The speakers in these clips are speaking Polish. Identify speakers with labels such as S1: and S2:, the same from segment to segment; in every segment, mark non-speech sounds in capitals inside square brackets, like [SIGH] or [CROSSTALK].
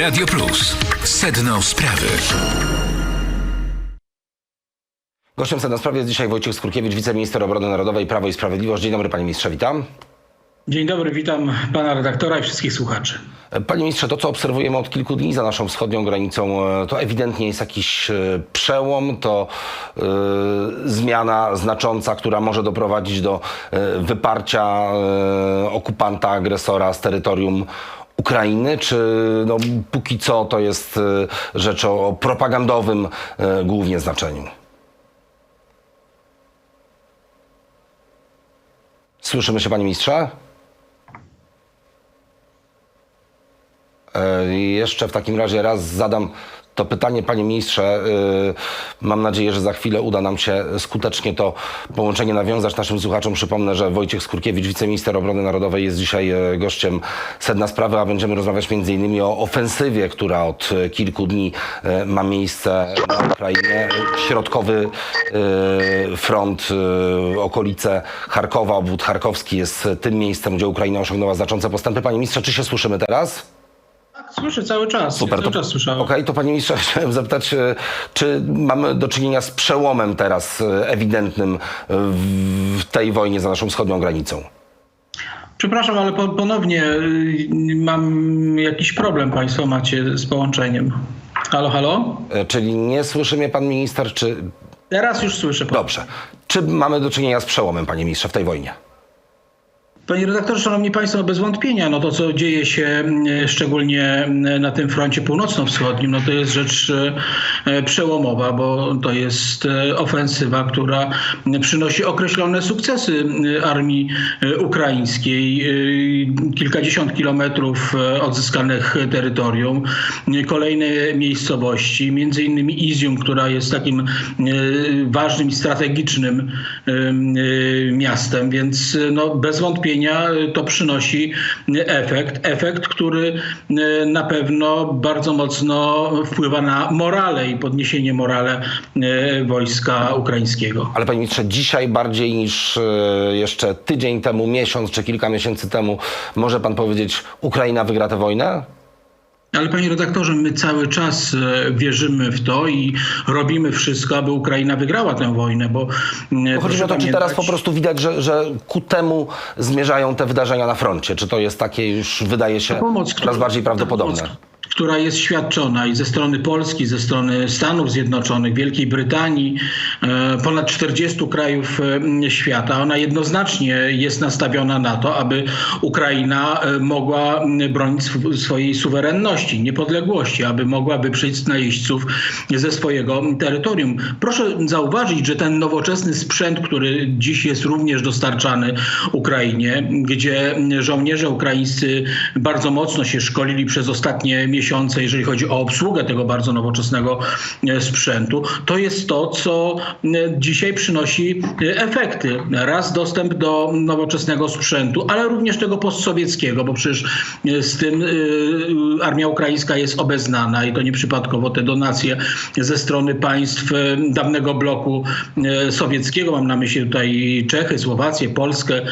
S1: Radio Plus. Sedno sprawy.
S2: Gościem na sprawie jest dzisiaj Wojciech Skurkiewicz, wiceminister obrony narodowej Prawo i Sprawiedliwość. Dzień dobry panie ministrze, witam.
S3: Dzień dobry, witam pana redaktora i wszystkich słuchaczy.
S2: Panie ministrze, to co obserwujemy od kilku dni za naszą wschodnią granicą, e, to ewidentnie jest jakiś e, przełom, to e, zmiana znacząca, która może doprowadzić do wyparcia okupanta, agresora z terytorium Ukrainy, czy no, póki co to jest e, rzecz o, propagandowym e, głównie znaczeniu? Słyszymy się, panie ministrze? Jeszcze w takim razie raz zadam to pytanie, panie ministrze. E, Mam nadzieję, że za chwilę uda nam się skutecznie to połączenie nawiązać. Naszym słuchaczom przypomnę, że Wojciech Skurkiewicz, wiceminister obrony narodowej, jest dzisiaj e, gościem sedna sprawy, a będziemy rozmawiać m.in. o ofensywie, która od e, kilku dni e, ma miejsce na Ukrainie. Środkowy e, front, e, okolice Charkowa, obwód charkowski jest tym miejscem, gdzie Ukraina osiągnęła znaczące postępy. Panie ministrze, czy się słyszymy teraz?
S3: Słyszę cały czas.
S2: Super,
S3: cały
S2: to,
S3: czas słyszałem.
S2: Okej, to panie ministrze, [LAUGHS] chciałem zapytać, e, czy mamy do czynienia z przełomem teraz e, ewidentnym e, w tej wojnie za naszą wschodnią granicą?
S3: Przepraszam, ale po, ponownie mam jakiś problem państwo macie z połączeniem. Halo, halo?
S2: Czyli nie słyszy mnie pan minister, czy...
S3: Teraz już słyszę. pana.
S2: Dobrze. Czy mamy do czynienia z przełomem, panie ministrze, w tej wojnie?
S3: Panie redaktorze, szanowni państwo, bez wątpienia, no to co dzieje się mm, szczególnie mm, na tym froncie północno-wschodnim, no to jest rzecz e, przełomowa, bo to jest e, ofensywa, która przynosi określone sukcesy mm, armii e, ukraińskiej. Kilkadziesiąt kilometrów odzyskanych terytorium, kolejne miejscowości, między innymi Izium, która jest takim ważnym i strategicznym miastem, więc no, bez wątpienia e, to przynosi efekt. Efekt, który e, na pewno bardzo mocno wpływa na morale i podniesienie morale e, wojska ukraińskiego.
S2: Ale panie ministrze, dzisiaj bardziej niż jeszcze tydzień temu, miesiąc czy kilka miesięcy temu, może pan powiedzieć, Ukraina wygra tę wojnę?
S3: Ale panie redaktorze, my cały czas e, wierzymy w to i robimy wszystko, aby Ukraina wygrała tę wojnę, bo e,
S2: Chodzi
S3: proszę
S2: o to, czy teraz po prostu widać, że, że ku temu zmierzają te wydarzenia na froncie? Czy to jest takie już, wydaje się,
S3: pomoc,
S2: coraz bardziej prawdopodobne?
S3: pomoc, która jest świadczona i ze strony Polski, ze strony Stanów Zjednoczonych, Wielkiej Brytanii, e, ponad 40 krajów e, świata, ona jednoznacznie jest nastawiona na to, aby Ukraina e, mogła bronić sw- swojej suwerenności, niepodległości, aby mogła wyprzeć najeźdźców ze swojego terytorium. Proszę zauważyć, że ten nowoczesny sprzęt, który dziś jest również dostarczany Ukrainie, gdzie żołnierze ukraińscy bardzo mocno się szkolili przez ostatnie miesiące, jeżeli chodzi o obsługę tego bardzo nowoczesnego e, sprzętu, to jest to, co e, dzisiaj przynosi e, efekty. Raz dostęp do nowoczesnego sprzętu, ale również tego postsowieckiego, bo przecież z tym armia ukraińska jest obeznana i to nieprzypadkowo te donacje ze strony państw dawnego bloku sowieckiego, mam na myśli tutaj Czechy, Słowację, Polskę,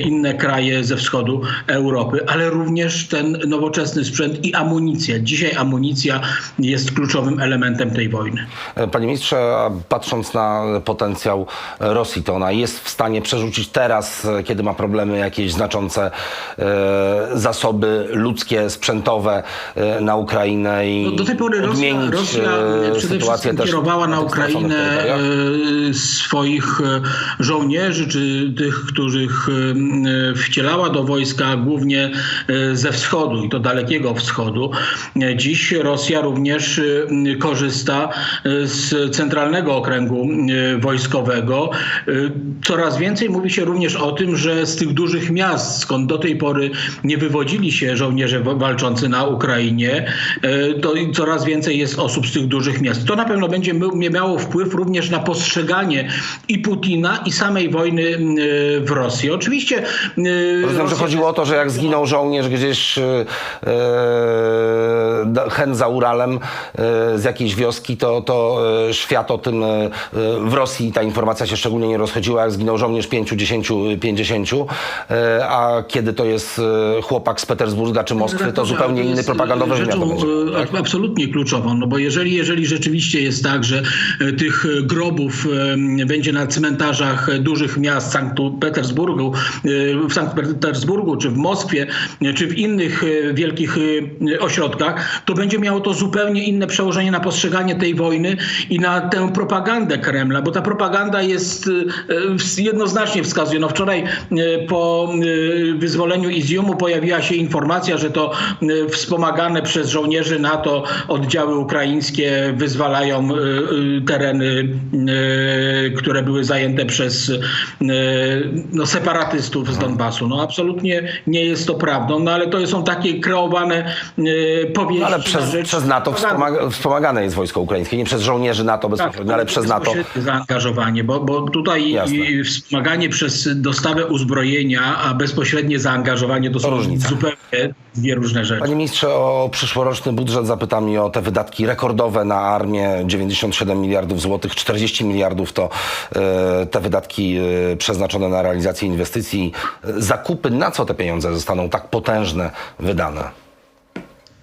S3: inne kraje ze wschodu Europy, ale również ten nowoczesny sprzęt i amunicja. Dzisiaj amunicja jest kluczowym elementem tej wojny.
S2: Panie ministrze, patrząc na potencjał Rosji, to ona jest w stanie przerzucić teraz, kiedy ma problemy, jakieś znaczące e, zasoby ludzkie, sprzętowe e, na Ukrainę i
S3: No, do tej pory Rosja, Rosja
S2: e,
S3: przede wszystkim kierowała na Ukrainę e, swoich żołnierzy, czy tych, których wcielała do wojska głównie ze wschodu i to dalekiego wschodu. Dziś Rosja również e, korzysta e, z centralnego okręgu wojskowego. Coraz więcej mówi się również o tym, że z tych dużych miast, skąd do tej pory nie wywodzili się żołnierze wa- walczący na Ukrainie, to coraz więcej jest osób z tych dużych miast. To na pewno będzie mi- miało wpływ również na postrzeganie i Putina, i samej wojny w Rosji. Oczywiście.
S2: Rozumiem, że
S3: Rosja-
S2: chodziło o to, że jak zginął żołnierz gdzieś do- hen za Uralem e, z jakiejś wioski, to, to e, świat o tym e, e, w Rosji ta informacja się szczególnie nie rozchodziła, jak zginął żołnierz 5, 10, 50, e, a kiedy to jest e, chłopak z Petersburga czy Moskwy, to zupełnie inny propagandowy
S3: e,
S2: wymiar to będzie.
S3: e? Absolutnie kluczową, no bo jeżeli, jeżeli rzeczywiście jest tak, że e, tych e, grobów e, będzie na cmentarzach e, dużych miast Sankt Petersburgu, e, w Sankt Petersburgu, czy w Moskwie, e, czy w innych e, wielkich e, ośrodkach, to będzie miało to zupełnie inne przełożenie na postrzeganie tej wojny i na tę propagandę Kremla, bo ta propaganda jest e, e, jednoznacznie wskazuje. No wczoraj e, po wyzwoleniu Iziumu pojawiła się informacja, że to wspomagane przez żołnierzy NATO oddziały ukraińskie wyzwalają tereny, które były zajęte przez no, separatystów z Donbasu. No absolutnie nie jest to prawdą, no ale to są takie kreowane powieści.
S2: No, ale przez,
S3: rzecz
S2: przez NATO wspomaga, wspomagane jest wojsko ukraińskie, nie przez żołnierzy NATO bezpośrednio, ale przez NATO.
S3: zaangażowanie, bo, bo tutaj
S2: Jasne.
S3: wspomaganie przez dostawę uzbrojenia, a bezpośrednie zaangażowanie to, są
S2: różnica.
S3: zupełnie dwie różne rzeczy.
S2: Panie ministrze, o przyszłoroczny budżet zapytam i o te wydatki rekordowe na armię, 97 miliardów złotych, 40 miliardów to e, te wydatki e, przeznaczone na realizację inwestycji. E, zakupy, na co te pieniądze zostaną tak potężne wydane?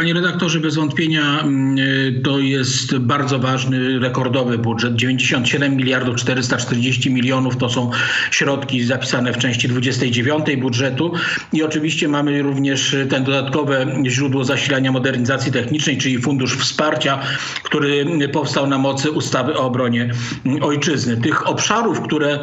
S3: Panie redaktorze, bez wątpienia mm, y, to jest bardzo ważny, rekordowy budżet. 97 miliardów 440 milionów to są środki zapisane w części 29 budżetu i oczywiście mamy również ten dodatkowe źródło zasilania modernizacji technicznej, czyli Fundusz Wsparcia, który powstał na mocy ustawy o obronie mm, ojczyzny. Tych obszarów, które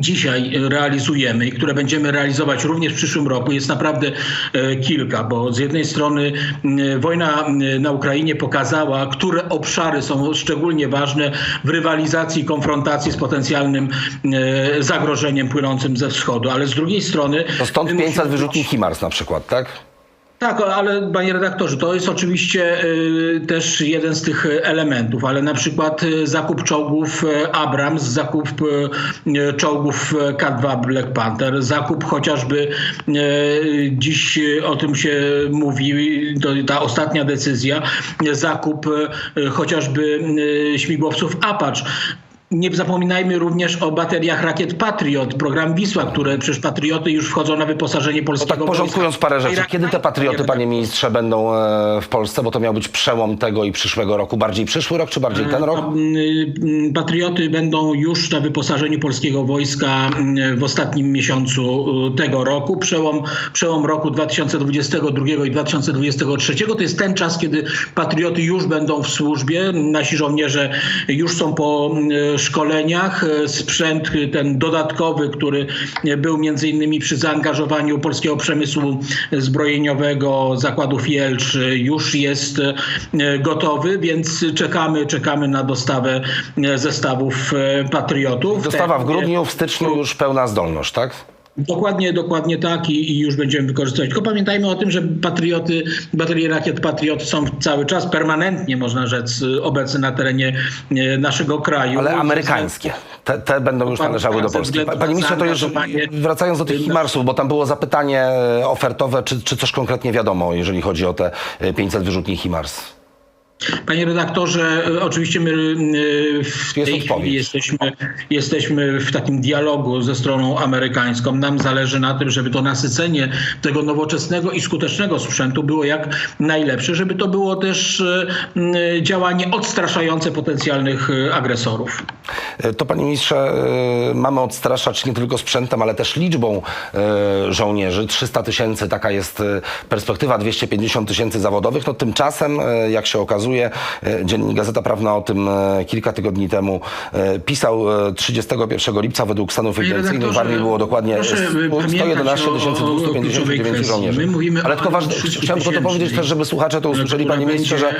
S3: dzisiaj realizujemy i które będziemy realizować również w przyszłym roku jest naprawdę e, kilka, bo z jednej strony m, wojna m, na Ukrainie pokazała, które obszary są szczególnie ważne w rywalizacji, konfrontacji z potencjalnym e, zagrożeniem płynącym ze wschodu, ale z drugiej strony...
S2: To stąd
S3: my
S2: 500
S3: musimy-
S2: wyrzutni HIMARS na przykład, tak?
S3: Tak, ale panie redaktorze, to jest oczywiście y, też jeden z tych elementów, ale na przykład y, zakup czołgów y, Abrams, zakup czołgów y, K2 Black Panther, zakup chociażby dziś o tym się mówi, ta ostatnia decyzja, zakup chociażby śmigłowców Apache. Nie zapominajmy również o bateriach rakiet Patriot, program Wisła, które przecież Patrioty już wchodzą na wyposażenie
S2: No
S3: polskiego
S2: tak porządkując
S3: wojska.
S2: parę rzeczy, kiedy te patrioty, panie ministrze, będą e, w Polsce? Bo to miał być przełom tego i przyszłego roku. Bardziej przyszły rok, czy bardziej ten rok?
S3: Patrioty będą już na wyposażeniu polskiego wojska w ostatnim miesiącu tego roku. Przełom, przełom roku 2022 i 2023 to jest ten czas, kiedy patrioty już będą w służbie. Nasi żołnierze już są po szkoleniach. E, Sprzęt y, ten dodatkowy, który y, był między innymi przy zaangażowaniu polskiego przemysłu zbrojeniowego, zakładów Jelcz już jest e, gotowy, więc czekamy, czekamy na dostawę e, zestawów e, patriotów.
S2: Dostawa w
S3: Te-
S2: grudniu, w styczniu już pełna zdolność, tak?
S3: Dokładnie, dokładnie tak i, i już będziemy wykorzystywać. Tylko pamiętajmy o tym, że patrioty, baterie rakiet Patriot są cały czas, permanentnie można rzec, obecne na terenie e, naszego kraju.
S2: Ale amerykańskie. Te, te będą już należały do Polski. Panie ministrze, to już wracając do tych Himarsów, bo tam było zapytanie e, ofertowe, czy, czy coś konkretnie wiadomo, jeżeli chodzi o te e, 500 wyrzutni Himars?
S3: Panie redaktorze, e, oczywiście my e, w tej
S2: Jest
S3: chwili jesteśmy, jesteśmy w takim dialogu ze stroną amerykańską. Nam zależy na tym, żeby to nasycenie tego nowoczesnego i skutecznego sprzętu było jak najlepsze, żeby to było też e, działanie odstraszające potencjalnych agresorów.
S2: To panie ministrze, mamy odstraszać nie tylko sprzętem, ale też liczbą żołnierzy. 300 tysięcy, taka jest perspektywa, 250 tysięcy zawodowych. No tymczasem, jak się okazuje, e, Dziennik Gazeta Prawna o tym e, kilka tygodni temu e, pisał. e, 31 lipca według stanów ewidencyjnych w armii było dokładnie
S3: proszę, y,
S2: 111
S3: pamiętać o- o- o kluczowej
S2: 259
S3: kwestii.
S2: żołnierzy. Ale tylko ważne,
S3: 300
S2: chciałem tylko to powiedzieć też, żeby słuchacze to usłyszeli, panie ministrze, że,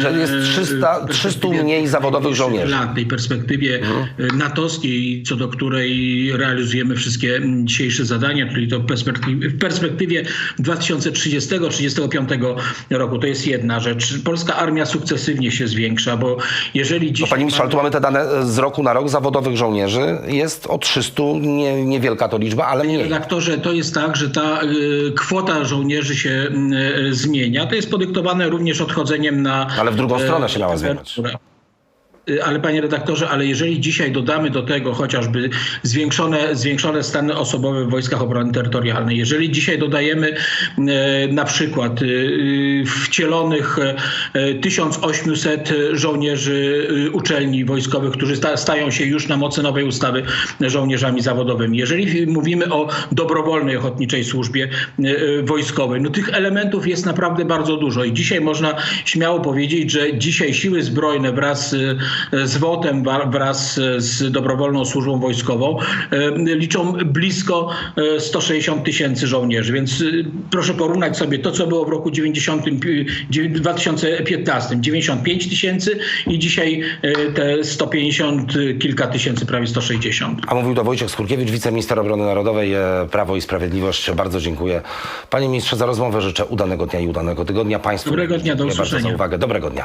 S2: że jest
S3: mm,
S2: 300,
S3: w
S2: 300
S3: perspektywie
S2: mniej zawodowych żołnierzy.
S3: Lat, tej perspektywie y, natowskiej, co do której realizujemy wszystkie dzisiejsze zadania, czyli to w perspektywie, w perspektywie 2030-2035 roku. To jest jedna rzecz. Polska armia sukcesywnie się zwiększa, bo jeżeli
S2: No,
S3: dzisiaj...
S2: panie ministrze, ale tu mamy te dane z roku na rok zawodowych żołnierzy. Jest o 300, nie, niewielka to liczba, ale mniej.
S3: Redaktorze, to jest tak, że ta y, kwota żołnierzy się y, zmienia. To jest podyktowane również odchodzeniem na...
S2: Ale w drugą
S3: e,
S2: stronę się miała zmieniać.
S3: Y, Ale panie redaktorze, ale jeżeli dzisiaj dodamy do tego chociażby zwiększone, zwiększone stany osobowe w Wojskach Obrony Terytorialnej, jeżeli dzisiaj dodajemy e, na przykład e, wcielonych e, 1800 żołnierzy uczelni wojskowych, którzy sta, stają się już na mocy nowej ustawy żołnierzami zawodowymi, jeżeli mówimy o dobrowolnej ochotniczej służbie wojskowej, no tych elementów jest naprawdę bardzo dużo i dzisiaj można śmiało powiedzieć, że dzisiaj siły zbrojne wraz e, z WOT-em, wraz e, z dobrowolną służbą wojskową e, liczą blisko e, 160 tysięcy żołnierzy, więc e, proszę porównać sobie to, co było w roku 90, pi- dziewię- 2015, 95 tysięcy i dzisiaj e, te 150 kilka tysięcy, prawie 160.
S2: A mówił to Wojciech Skurkiewicz, wiceminister obrony narodowej, e, Prawo i Sprawiedliwość. Bardzo dziękuję. Panie ministrze, za rozmowę życzę udanego dnia i udanego tygodnia Państwu.
S3: Dobrego dnia, do
S2: Dziękuję bardzo za
S3: usłyszenia.
S2: uwagę. Dobrego dnia.